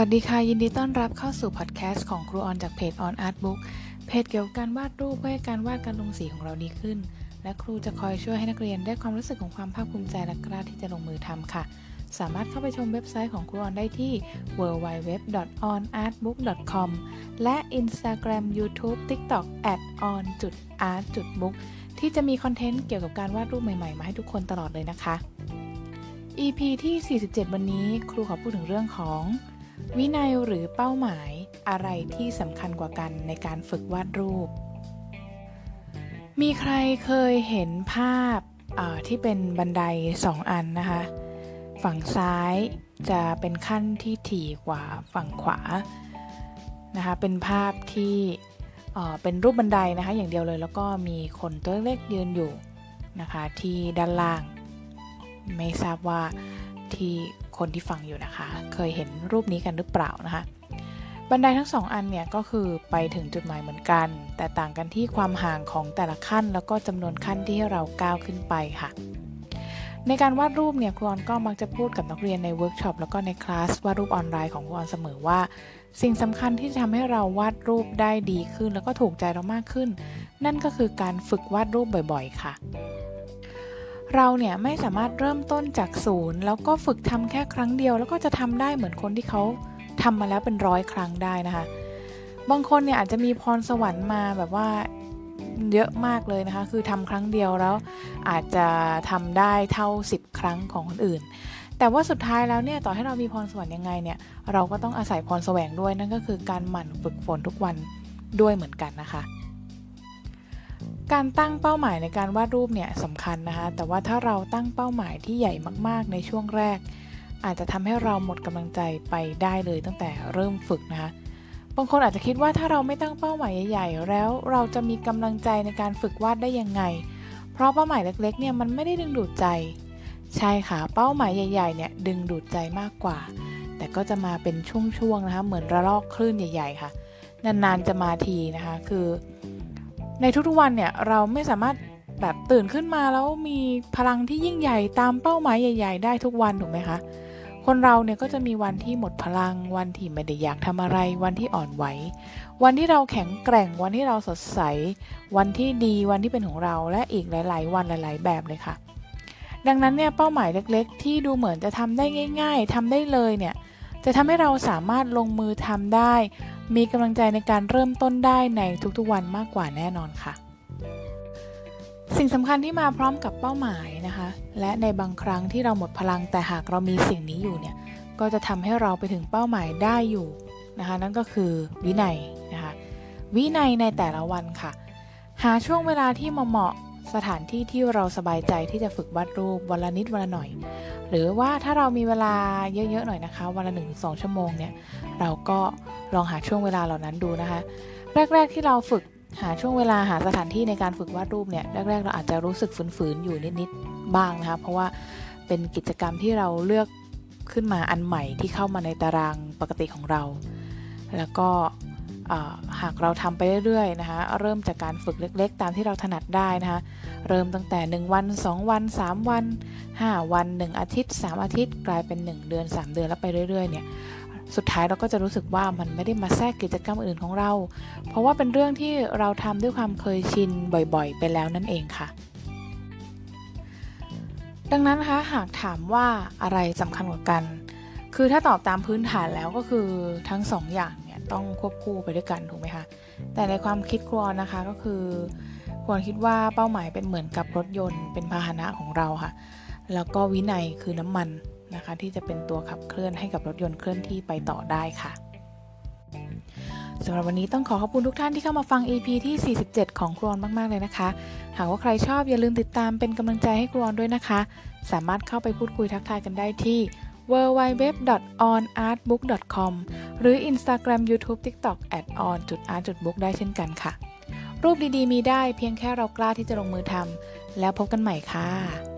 วัสดีค่ะ ยินดีต้อนรับเข้าสู่พอดแคสต์ของครูออนจากเพจ On Art Book เพจเกี่ยวกับการวาดรูปเพื่อให้การวาดการลงสีของเราดีขึ้น และครูจะคอยช่วยให้นักเรียนได้ความรู้สึกของความภาคภูมิใจและกล้าที่จะลงมือทำค่ะ สามารถเข้าไปชมเว็บไซต์ของครูออนได้ที่ www.onartbook.com และ Instagram YouTube TikTok @on.art.book ที่จะมีคอนเทนต์เกี่ยวกับการวาดรูปใหม่ๆมาให้ทุกคนตลอดเลยนะคะ EP ที่ 47 วันนี้ครูขอพูดถึงเรื่องของ วินัยหรือเป้าหมายอะไรที่สำคัญกว่ากันในการฝึกวาดรูป มีใครเคยเห็นภาพที่เป็นบันไดสองอันนะคะ ฝั่งซ้ายจะเป็นขั้นที่ถี่กว่าฝั่งขวานะคะ เป็นภาพที่เป็นรูปบันไดนะคะ อย่างเดียวเลยแล้วก็มีคนตัวเล็กยืนอยู่นะคะที่ด้านล่าง ไม่ทราบว่าที่ คนที่ฟังอยู่นะคะ เคยเห็นรูปนี้กันหรือเปล่านะคะ บันไดทั้งสองอันเนี่ยก็คือไปถึงจุดหมายเหมือนกัน แต่ต่างกันที่ความห่างของแต่ละขั้น แล้วก็จำนวนขั้นที่เราก้าวขึ้นไปค่ะ ในการวาดรูปเนี่ยครูออนก็มักจะพูดกับนักเรียนในเวิร์กช็อปแล้วก็ในคลาสวาดรูปออนไลน์ของครูออนเสมอว่า สิ่งสำคัญที่จะทำให้เราวาดรูปได้ดีขึ้น แล้วก็ถูกใจเรามากขึ้น นั่นก็คือการฝึกวาดรูปบ่อย ๆ ค่ะ เราเนี่ยไม่สามารถเริ่มต้นจากศูนย์แล้วก็ฝึกทำแค่ครั้งเดียว แล้วก็จะทำได้เหมือนคนที่เขาทำมาแล้วเป็นร้อยครั้งได้นะคะ บางคนเนี่ยอาจจะมีพรสวรรค์มาแบบว่าเยอะมากเลยนะคะ คือทำครั้งเดียวแล้วอาจจะทำได้เท่า 10 ครั้งของคนอื่น แต่ว่าสุดท้ายแล้วเนี่ยต่อให้เรามีพรสวรรค์ยังไงเนี่ยเราก็ต้องอาศัยพรแสวงด้วยนั่นก็คือการหมั่นฝึกฝนทุกวันด้วยเหมือนกันนะคะ การตั้งเป้าหมายในการวาดรูปเนี่ยสำคัญนะคะ แต่ว่าถ้าเราตั้งเป้าหมายที่ใหญ่มากๆ ในช่วงแรก อาจจะทำให้เราหมดกำลังใจไปได้เลยตั้งแต่เริ่มฝึกนะคะ บางคนอาจจะคิดว่าถ้าเราไม่ตั้งเป้าหมายใหญ่ๆ แล้วเราจะมีกำลังใจในการฝึกวาดได้ยังไง เพราะเป้าหมายเล็กๆ เนี่ยมันไม่ได้ดึงดูดใจ ใช่ค่ะ เป้าหมายใหญ่ๆ เนี่ยดึงดูดใจมากกว่า แต่ก็จะมาเป็นช่วงๆ นะคะ เหมือนระลอกคลื่นใหญ่ ๆ ค่ะ นานๆ จะมาทีนะคะ คือ ในทุกๆวันเนี่ยเราไม่สามารถแบบตื่นขึ้นมาแล้วมีพลังที่ยิ่งใหญ่ตามเป้าหมายใหญ่ ๆ ได้ทุกวันถูกไหมคะ คนเราเนี่ยก็จะมีวันที่หมดพลัง วันที่ไม่ได้อยากทำอะไร วันที่อ่อนไหว วันที่เราแข็งแกร่ง วันที่เราสดใส วันที่ดี วันที่เป็นของเรา และอีกหลาย ๆ วันหลาย ๆ แบบเลยค่ะ ดังนั้นเนี่ยเป้าหมายเล็ก ๆ ที่ดูเหมือนจะทำได้ง่าย ๆทำได้เลยเนี่ย จะทำให้เราสามารถลงมือทำได้ มีกำลังใจในการเริ่มต้นได้ในทุกๆวันมากกว่าแน่นอนค่ะ สิ่งสำคัญที่มาพร้อมกับเป้าหมายนะคะ และในบางครั้งที่เราหมดพลังแต่หากเรามีสิ่งนี้อยู่เนี่ยก็จะทำให้เราไปถึงเป้าหมายได้อยู่นะคะ นั่นก็คือวินัยนะคะวินัยในแต่ละวันค่ะ หาช่วงเวลาที่เหมาะ สถานที่ที่เราสบายใจที่จะฝึกวาดรูปวันละนิดวันละหน่อย หรือว่าถ้าเรามีเวลาเยอะๆหน่อยนะคะ วันละหนึ่งสองชั่วโมงเนี่ยเราก็ลองหาช่วงเวลาเหล่านั้นดูนะคะ แรก ๆที่เราฝึกหาช่วงเวลาหาสถานที่ในการฝึกวาดรูปเนี่ยแรก ๆ เราอาจจะรู้สึกฝืนๆอยู่นิดๆบ้างนะคะ เพราะว่าเป็นกิจกรรมที่เราเลือกขึ้นมาอันใหม่ที่เข้ามาในตารางปกติของเรา แล้วก็ หากเราทำไปเรื่อยๆนะคะเริ่มจากการฝึกเล็กๆ ตามที่เราถนัดได้นะคะเริ่มตั้งแต่ 1 วัน 2 วัน 3 วัน 5 วัน 1 อาทิตย์ 3 อาทิตย์ กลายเป็น 1 เดือน 3 เดือนแล้วไปเรื่อยๆเนี่ยสุดท้ายเราก็จะรู้สึกว่ามันไม่ได้มาแทรกกิจกรรมอื่นของเรา เพราะว่าเป็นเรื่องที่เราทำด้วยความเคยชินบ่อยๆ ไปแล้วนั่นเองค่ะ ดังนั้นนะคะหากถามว่าอะไรสำคัญกว่ากัน คือถ้าตอบตามพื้นฐานแล้วก็คือทั้ง2ออย่าง ต้องควบคู่ไปด้วยกันถูกไหมคะ แต่ในความคิดครวนนะคะก็คือควรคิดว่าเป้าหมายเป็นเหมือนกับรถยนต์เป็นพาหนะของเราค่ะ แล้วก็วินัยคือน้ำมันนะคะ ที่จะเป็นตัวขับเคลื่อนให้กับรถยนต์เคลื่อนที่ไปต่อได้ค่ะสำหรับวันนี้ต้องขอขอบคุณทุกท่านที่เข้ามาฟัง EP ที่ 47 ของครอนมากๆเลยนะคะ หากว่าใครชอบอย่าลืมติดตามเป็นกำลังใจให้ครอนด้วยนะคะ สามารถเข้าไปพูดคุยทักทายกันได้ที่ www.onartbook.com หรือ Instagram YouTube TikTok at @on.art.book ได้เช่นกันค่ะ รูปดีๆ มีได้เพียงแค่เรากล้าที่จะลงมือทำแล้วพบกันใหม่ค่ะ